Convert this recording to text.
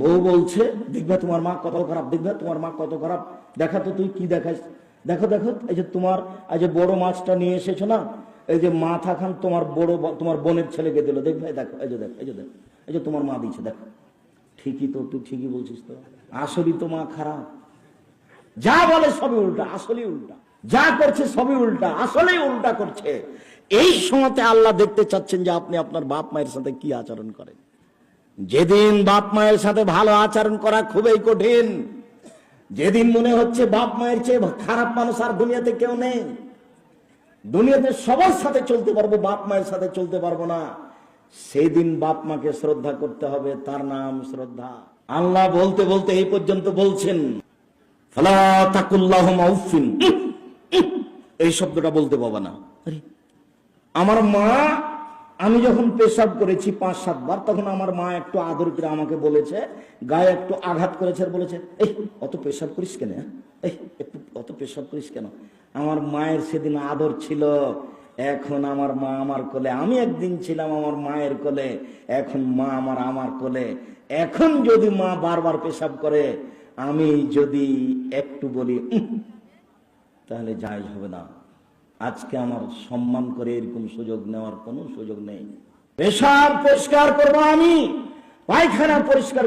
বউ বলছে, দেখবে তোমার মা কত খারাপ, দেখবে তোমার মা কত খারাপ। দেখা তো তুই কি দেখাস? দেখো দেখো, এই যে তোমার, এই যে বড় মাছটা নিয়ে এসেছ না, এই যে মাথা খান তোমার বড় তোমার বোনের ছেলেকে দিল। দেখবে দেখো, এই যে দেখো, এই যে দেখো, এই যে তোমার মা দিচ্ছে দেখো। ঠিকই তো, তুই ঠিকই বলছিস তো। আসলেই তো মা খারাপ। যা বলে সবই উল্টা, আসলেই উল্টা। যা করছে সবই উল্টা, আসলেই উল্টা করছে। এই সময়তে আল্লাহ দেখতে চাচ্ছেন যে আপনি আপনার বাপ মায়ের সাথে কি আচরণ করেন। যেদিন বাপ মায়ের সাথে ভালো আচরণ করা খুবই কঠিন যেদিন মনে হচ্ছে বাপ মায়ের চেয়ে খারাপ মানুষ আর দুনিয়াতে কেউ নেই দুনিয়াতে সবার সাথে চলতে পারব বাপ মায়ের সাথে চলতে পারব না। সেই দিন বাপ মাকে শ্রদ্ধা করতে হবে তার নাম শ্রদ্ধা। আল্লাহ বলতে বলতে এই পর্যন্ত বলছেন এই শব্দটা বলতে পাবো না। আমার মা আমি যখন পেশাব করেছি পাঁচ সাতবার তখন আমার মা একটু আদর করে আমাকে বলেছে, গায়ে একটু আঘাত করেছে আর বলেছে, এই, অত পেশাব করিস কেন হ্যাঁ? এই, একটু অত পেশাব করিস কেন? আমার মায়ের সেদিন আদর ছিল, এখন আমার মা আমার কোলে, আমি একদিন ছিলাম আমার মায়ের কোলে, এখন মা আমার আমার কোলে। এখন যদি মা বারবার পেশাব করে, আমি যদি একটু বলি তাহলে জায়জ হবে না। আজকে আমার সম্মান করে এরকম সুযোগ নেওয়ার কোনো সুযোগ নেই। পেশাব পরিষ্কার করব আমি, পায়খানা পরিষ্কার